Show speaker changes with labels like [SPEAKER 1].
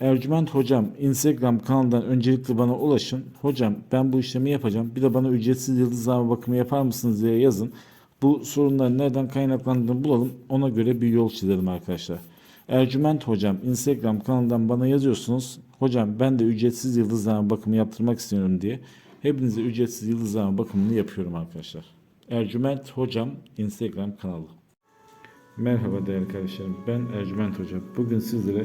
[SPEAKER 1] Ercüment Hocam Instagram kanalından öncelikle bana ulaşın. Hocam ben bu işlemi yapacağım. Bir de bana ücretsiz yıldızlama bakımı yapar mısınız diye yazın. Bu sorunların nereden kaynaklandığını bulalım. Ona göre bir yol çizelim arkadaşlar. Ercüment Hocam Instagram kanalından bana yazıyorsunuz. Hocam ben de ücretsiz yıldızlama bakımı yaptırmak istiyorum diye. Hepinize ücretsiz yıldızlama bakımını yapıyorum arkadaşlar. Ercüment Hocam Instagram kanalı. Merhaba değerli kardeşlerim. Ben Ercüment Hoca. Bugün sizlere